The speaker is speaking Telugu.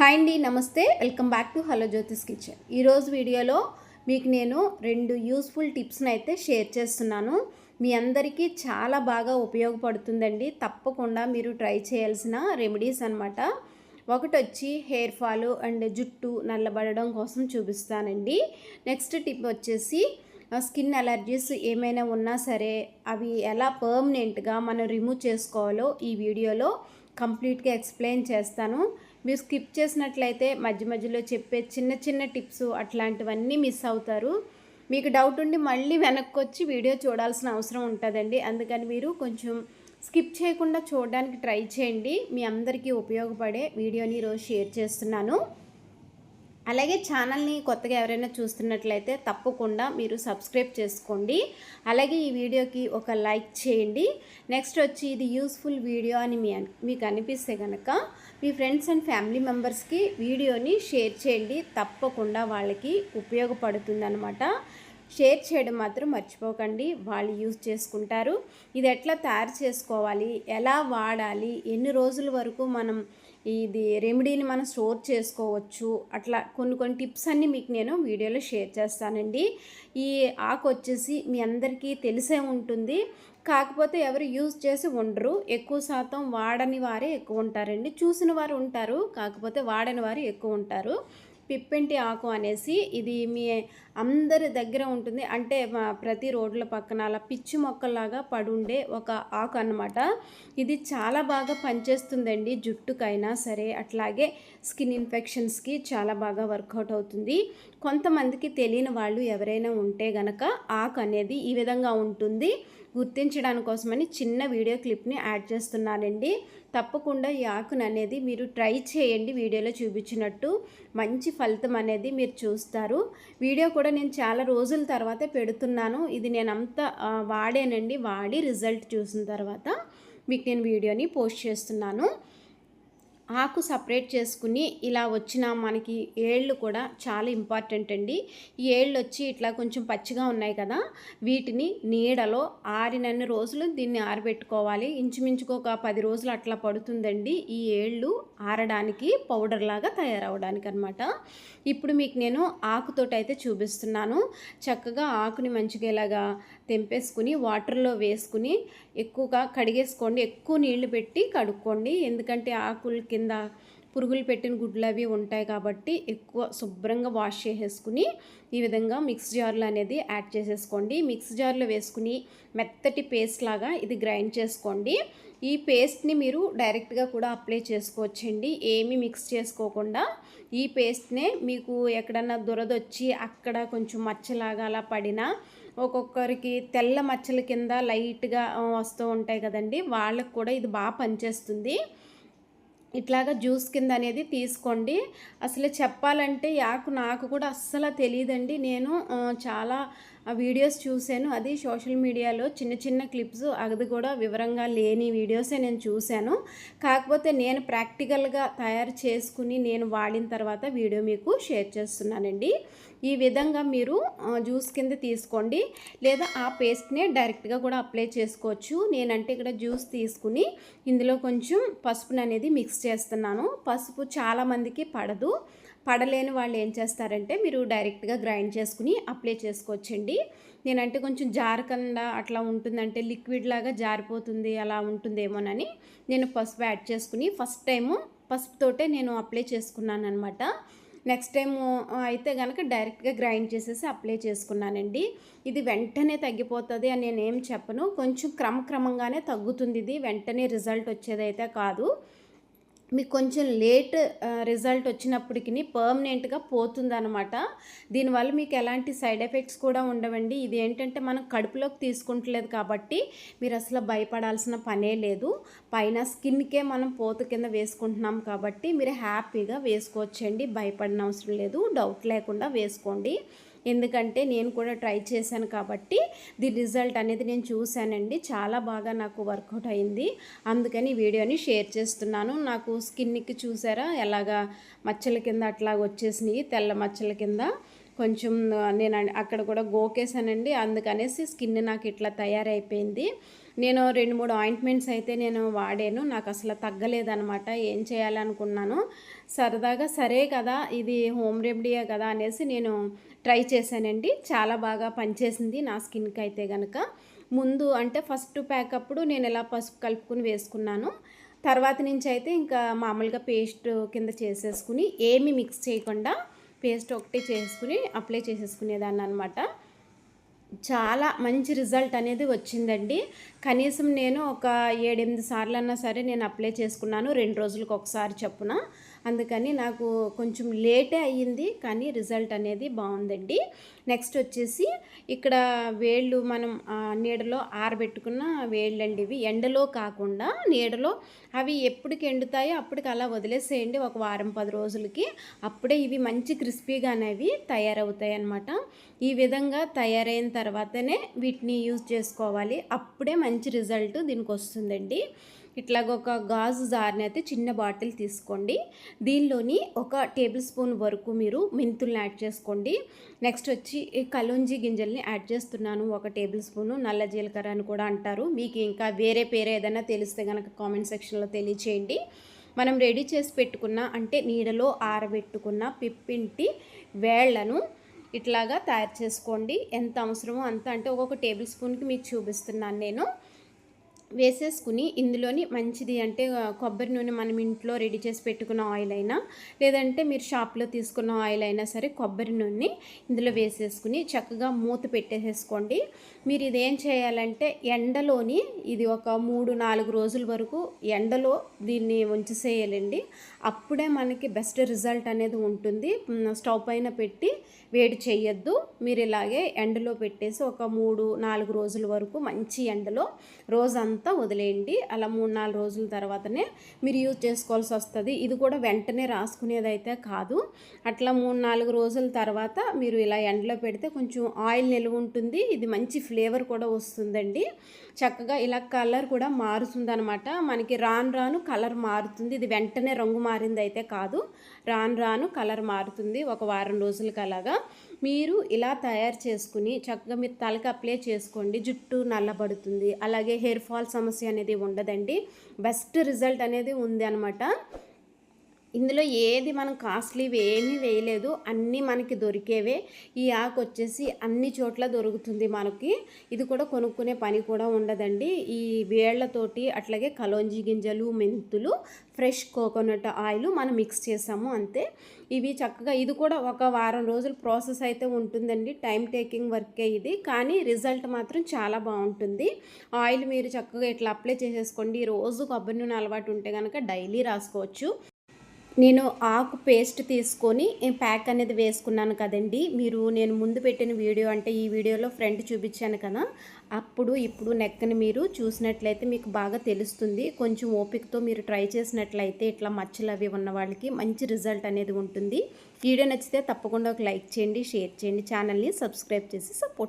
హాయ్ అండి నమస్తే. Welcome back to hello Jyothi's kitchen. ఈరోజు వీడియోలో మీకు నేను రెండు యూస్ఫుల్ టిప్స్ని అయితే షేర్ చేస్తున్నాను. మీ అందరికీ చాలా బాగా ఉపయోగపడుతుందండి. తప్పకుండా మీరు ట్రై చేయాల్సిన రెమెడీస్ అనమాట ఒకటి వచ్చి హెయిర్ ఫాల్ అండ్ జుట్టు నల్లబడడం కోసం చూపిస్తానండి. నెక్స్ట్ టిప్ వచ్చేసి స్కిన్ అలర్జీస్ ఏమైనా ఉన్నా సరే అవి ఎలా పర్మనెంట్గా మనం రిమూవ్ చేసుకోవాలో ఈ వీడియోలో కంప్లీట్గా ఎక్స్ప్లెయిన్ చేస్తాను. మీరు స్కిప్ చేసినట్లయితే మధ్య మధ్యలో చెప్పే చిన్న చిన్న టిప్స్ అట్లాంటివన్నీ మిస్ అవుతారు. మీకు డౌట్ ఉండి మళ్ళీ వెనక్కి వచ్చి వీడియో చూడాల్సిన అవసరం ఉంటుందండి. అందుకని మీరు కొంచెం స్కిప్ చేయకుండా చూడడానికి ట్రై చేయండి. మీ అందరికీ ఉపయోగపడే వీడియోని ఈరోజు షేర్ చేస్తున్నాను. అలాగే ఛానల్ని కొత్తగా ఎవరైనా చూస్తున్నట్లయితే తప్పకుండా మీరు సబ్స్క్రైబ్ చేసుకోండి. అలాగే ఈ వీడియోకి ఒక లైక్ చేయండి. నెక్స్ట్ వచ్చి ఇది యూస్ఫుల్ వీడియో అని మీ మీకు అనిపిస్తే కనుక మీ ఫ్రెండ్స్ అండ్ ఫ్యామిలీ మెంబర్స్కి వీడియోని షేర్ చేయండి. తప్పకుండా వాళ్ళకి ఉపయోగపడుతుందనమాట షేర్ చేయడం మాత్రం మర్చిపోకండి. వాళ్ళు యూజ్ చేసుకుంటారు. ఇది ఎట్లా తయారు చేసుకోవాలి? ఎలా వాడాలి? ఎన్ని రోజుల వరకు మనం ఇది రెమెడీని మనం స్టోర్ చేసుకోవచ్చు. అట్లా కొన్ని కొన్ని టిప్స్ అన్నీ మీకు నేను వీడియోలో షేర్ చేస్తానండి. ఈ ఆకు వచ్చేసి మీ అందరికీ తెలిసే ఉంటుంది. కాకపోతే ఎవరు యూజ్ చేసి ఉండరు. ఎక్కువ శాతం వాడని వారే ఎక్కువ ఉంటారండి. చూసిన వారు ఉంటారు. కాకపోతే వాడని వారు ఎక్కువ ఉంటారు. పిప్పెంటి ఆకు అనేసి ఇది మీ అందరి దగ్గర ఉంటుంది. అంటే ప్రతి రోడ్ల పక్కన అలా పిచ్చి మొక్కలాగా పడుండే ఒక ఆకు అనమాట ఇది చాలా బాగా పనిచేస్తుందండి జుట్టుకైనా సరే. అట్లాగే స్కిన్ ఇన్ఫెక్షన్స్కి చాలా బాగా వర్కౌట్ అవుతుంది. కొంతమందికి తెలియని వాళ్ళు ఎవరైనా ఉంటే గనక ఆకు అనేది ఈ విధంగా ఉంటుంది. గుర్తించడానికి కోసమని చిన్న వీడియో క్లిప్ని యాడ్ చేస్తున్నానండి. తప్పకుండా ఈ ఆకును అనేది మీరు ట్రై చేయండి వీడియోలో చూపించినట్టు. మంచి ఫలితం అనేది మీరు చూస్తారు. వీడియో కూడా నేను చాలా రోజుల తర్వాత పెడుతున్నాను. ఇది నేను అంతా వాడానండి. వాడి రిజల్ట్ చూసిన తర్వాత మీకు నేను వీడియోని పోస్ట్ చేస్తున్నాను. ఆకు సపరేట్ చేసుకుని ఇలా వచ్చిన మనకి ఏళ్ళు కూడా చాలా ఇంపార్టెంట్ అండి. ఈ ఏళ్ళు వచ్చి ఇట్లా కొంచెం పచ్చిగా ఉన్నాయి కదా వీటిని నీడలో ఆరినన్ని రోజులు దీన్ని ఆరబెట్టుకోవాలి. ఇంచుమించుకు ఒక పది రోజులు అట్లా పడుతుందండి ఈ ఏళ్ళు ఆరడానికి పౌడర్ లాగా తయారవడానికి అనమాట ఇప్పుడు మీకు నేను ఆకుతోటి అయితే చూపిస్తున్నాను. చక్కగా ఆకుని మంచిగా ఇలాగా తెంపేసుకుని వాటర్లో వేసుకుని ఎక్కువగా కడిగేసుకోండి. ఎక్కువ నీళ్ళు పెట్టి కడుక్కోండి. ఎందుకంటే ఆకుల కింద పురుగులు పెట్టిన గుడ్లు అవి ఉంటాయి కాబట్టి ఎక్కువ శుభ్రంగా వాష్ చేసేసుకుని ఈ విధంగా మిక్స్ జార్లు అనేది యాడ్ చేసేసుకోండి. మిక్స్ జార్లో వేసుకుని మెత్తటి పేస్ట్ లాగా ఇది గ్రైండ్ చేసుకోండి. ఈ పేస్ట్ని మీరు డైరెక్ట్గా కూడా అప్లై చేసుకోవచ్చండి. ఏమీ మిక్స్ చేసుకోకుండా ఈ పేస్ట్నే మీకు ఎక్కడన్నా దురదొచ్చి అక్కడ కొంచెం మచ్చలాగా అలా పడినా ఒక్కొక్కరికి తెల్ల మచ్చల కింద లైట్గా వస్తూ ఉంటాయి కదండి. వాళ్ళకు కూడా ఇది బాగా పనిచేస్తుంది. ఇట్లాగా జ్యూస్ కింద అనేది తీసుకోండి. అసలు చెప్పాలంటే యాకు నాకు కూడా అస్సలు తెలియదండి. నేను చాలా ఆ వీడియోస్ చూశాను. అది సోషల్ మీడియాలో చిన్న చిన్న క్లిప్స్. అది కూడా వివరంగా లేని వీడియోసే నేను చూశాను. కాకపోతే నేను ప్రాక్టికల్గా తయారు చేసుకుని నేను వాడిన తర్వాత వీడియో మీకు షేర్ చేస్తున్నానండి. ఈ విధంగా మీరు జ్యూస్ కింద తీసుకోండి. లేదా ఆ పేస్ట్ని డైరెక్ట్గా కూడా అప్లై చేసుకోవచ్చు. నేనంటే ఇక్కడ జ్యూస్ తీసుకుని ఇందులో కొంచెం పసుపుని అనేది మిక్స్ చేస్తున్నాను. పసుపు చాలామందికి పడదు. పడలేని వాళ్ళు ఏం చేస్తారంటే మీరు డైరెక్ట్గా గ్రైండ్ చేసుకుని అప్లై చేసుకోవచ్చండి. నేనంటే కొంచెం జారకుండా అట్లా ఉంటుందంటే లిక్విడ్ లాగా జారిపోతుంది అలా ఉంటుందేమోనని నేను పసుపు యాడ్ చేసుకుని ఫస్ట్ టైము పసుపుతోటే నేను అప్లై చేసుకున్నాను అనమాట నెక్స్ట్ టైం అయితే కనుక డైరెక్ట్గా గ్రైండ్ చేసేసి అప్లై చేసుకున్నానండి. ఇది వెంటనే తగ్గిపోతుంది అని నేనేం చెప్పను. కొంచెం క్రమక్రమంగానే తగ్గుతుంది ఇది. వెంటనే రిజల్ట్ వచ్చేదైతే కాదు. మీకు కొంచెం లేట్ రిజల్ట్ వచ్చినప్పటికి పర్మనెంట్గా పోతుందనమాట దీనివల్ల మీకు ఎలాంటి సైడ్ ఎఫెక్ట్స్ కూడా ఉండవండి. ఇది ఏంటంటే మనం కడుపులోకి తీసుకుంటలేదు కాబట్టి మీరు అసలు భయపడాల్సిన పనే లేదు. పైన స్కిన్కే మనం పోత కింద వేసుకుంటున్నాం కాబట్టి మీరు హ్యాపీగా వేసుకోవచ్చండి. భయపడిన అవసరం లేదు. డౌట్ లేకుండా వేసుకోండి. ఎందుకంటే నేను కూడా ట్రై చేశాను కాబట్టి ది రిజల్ట్ అనేది నేను చూశానండి. చాలా బాగా నాకు వర్కౌట్ అయింది. అందుకని వీడియోని షేర్ చేస్తున్నాను. నాకు స్కిన్కి చూసారా? ఎలాగా మచ్చల కింద అట్లా వచ్చేసినాయి. తెల్ల మచ్చల కింద. కొంచెం నేను అక్కడ కూడా గోకేసానండి అందుకనేసి స్కిన్ నాకు ఇట్లా తయారైపోయింది. నేను రెండు మూడు ఆయింట్మెంట్స్ అయితే నేను వాడాను. నాకు అసలు తగ్గలేదనమాట ఏం చేయాలనుకున్నాను? సరదాగా సరే కదా ఇది హోమ్ రెమెడీయే కదా అనేసి నేను ట్రై చేశానండి. చాలా బాగా పనిచేసింది నా స్కిన్కి అయితే కనుక ముందు అంటే ఫస్ట్ ప్యాక్ అప్పుడు నేను ఇలా పసుపు కలుపుకుని వేసుకున్నాను. తర్వాత నుంచి అయితే ఇంకా మామూలుగా పేస్ట్ కింద చేసేసుకుని ఏమి మిక్స్ చేయకుండా పేస్ట్ ఒకటి చేసుకుని అప్లై చేసేసుకునేదాన్ని అనమాట చాలా మంచి రిజల్ట్ అనేది వచ్చిందండి. కనీసం నేను ఒక ఏడెనిమిది సార్లు అన్నా సరే నేను అప్లై చేసుకున్నాను. రెండు రోజులకు ఒకసారి చెప్పున. అందుకని నాకు కొంచెం లేటే అయ్యింది కానీ రిజల్ట్ అనేది బాగుందండి. నెక్స్ట్ వచ్చేసి ఇక్కడ వేళ్ళు మనం నీడలో ఆరబెట్టుకున్న వేళ్ళండి ఇవి. ఎండలో కాకుండా నీడలో అవి ఎప్పటికి ఎండుతాయో అప్పటికి అలా వదిలేసేయండి. ఒక వారం పది రోజులకి అప్పుడే ఇవి మంచి క్రిస్పీగా అనేవి తయారవుతాయి అన్నమాట. ఈ విధంగా తయారైన తర్వాతనే వీటిని యూజ్ చేసుకోవాలి. అప్పుడే మంచి రిజల్ట్ దీనికి వస్తుందండి ఇట్లాగ ఒక గాజు జార్ని అయితే చిన్న బాటిల్ తీసుకోండి. దీనిలోని ఒక టేబుల్ స్పూన్ వరకు మీరు మెంతుల్ని యాడ్ చేసుకోండి. నెక్స్ట్ వచ్చి కలుంజి గింజల్ని యాడ్ చేస్తున్నాను. ఒక టేబుల్ స్పూను నల్ల జీలకర్ర అని కూడా అంటారు. మీకు ఇంకా వేరే పేరు ఏదైనా తెలిస్తే కనుక కామెంట్ సెక్షన్లో తెలియచేయండి. మనం రెడీ చేసి పెట్టుకున్న అంటే నీడలో ఆరబెట్టుకున్న పిప్పింటి వేళ్ళను ఇట్లాగా తయారు చేసుకోండి. ఎంత అవసరమో అంత అంటే ఒక్కొక్క టేబుల్ స్పూన్కి మీకు చూపిస్తున్నాను నేను. వేసేసుకుని ఇందులోని మంచిది అంటే కొబ్బరి నూనె మనం ఇంట్లో రెడీ చేసి పెట్టుకున్న ఆయిల్ అయినా లేదంటే మీరు షాప్లో తీసుకున్న ఆయిల్ అయినా సరే కొబ్బరి నూనె ఇందులో వేసేసుకుని చక్కగా మూత పెట్టేసేసుకోండి. మీరు ఇదేం చేయాలంటే ఎండలోని ఇది ఒక మూడు నాలుగు రోజుల వరకు ఎండలో దీన్ని ఉంచేసేయాలండి. అప్పుడే మనకి బెస్ట్ రిజల్ట్ అనేది ఉంటుంది. స్టవ్ పైన పెట్టి వేడి చేయొద్దు. మీరు ఇలాగే ఎండలో పెట్టేసి ఒక మూడు నాలుగు రోజుల వరకు మంచి ఎండలో రోజంతా వదిలేయండి. అలా మూడు నాలుగు రోజుల తర్వాతనే మీరు యూజ్ చేసుకోవాల్సి వస్తుంది. ఇది కూడా వెంటనే రాసుకునేదైతే కాదు. అట్లా మూడు నాలుగు రోజుల తర్వాత మీరు ఇలా ఎండలో పెడితే కొంచెం ఆయిల్ నిలువ ఉంటుంది. ఇది మంచి ఫ్లేవర్ కూడా వస్తుందండి. చక్కగా ఇలా కలర్ కూడా మారుతుంది అనమాట మనకి రాను రాను కలర్ మారుతుంది. ఇది వెంటనే రంగు మారింది అయితే కాదు. రాను రాను కలర్ మారుతుంది. ఒక వారం రోజులకి అలాగా. మీరు ఇలా తయారు చేసుకుని చక్కగా మీరు తలకి అప్లై చేసుకోండి. జుట్టు నల్లబడుతుంది. అలాగే హెయిర్ ఫాల్ సమస్య అనేది ఉండదండి. బెస్ట్ రిజల్ట్ అనేది ఉంది అనమాట ఇందులో ఏది మనం కాస్ట్లీవి ఏమీ వేయలేదు అన్నీ మనకి దొరికేవే. ఈ ఆకు వచ్చేసి అన్ని చోట్ల దొరుకుతుంది మనకి. ఇది కూడా కొనుక్కునే పని కూడా ఉండదండి. ఈ వేళ్ళతోటి అట్లాగే కలోంజి గింజలు మెంతులు ఫ్రెష్ కోకోనట్ ఆయిల్ మనం మిక్స్ చేసాము అంతే. ఇవి చక్కగా ఇది కూడా ఒక వారం రోజులు ప్రాసెస్ అయితే ఉంటుందండి. టైం టేకింగ్ వర్కే ఇది. కానీ రిజల్ట్ మాత్రం చాలా బాగుంటుంది. ఆయిల్ మీరు చక్కగా ఇట్లా అప్లై చేసేసుకోండి. రోజు కొబ్బరి నూనె అలవాటు ఉంటే కనుక డైలీ రాసుకోవచ్చు. నేను ఆకు పేస్ట్ తీసుకొని ప్యాక్ అనేది వేసుకున్నాను కదండి. మీరు నేను ముందు పెట్టిన వీడియో అంటే ఈ వీడియోలో ఫ్రంట్ చూపించాను కదా. అప్పుడు ఇప్పుడు నెక్కని మీరు చూసినట్లయితే మీకు బాగా తెలుస్తుంది. కొంచెం ఓపికతో మీరు ట్రై చేసినట్లయితే ఇట్లా మచ్చలు అవి ఉన్న వాళ్ళకి మంచి రిజల్ట్ అనేది ఉంటుంది. వీడియో నచ్చితే తప్పకుండా ఒక లైక్ చేయండి షేర్ చేయండి ఛానల్ని సబ్స్క్రైబ్ చేసి సపోర్ట్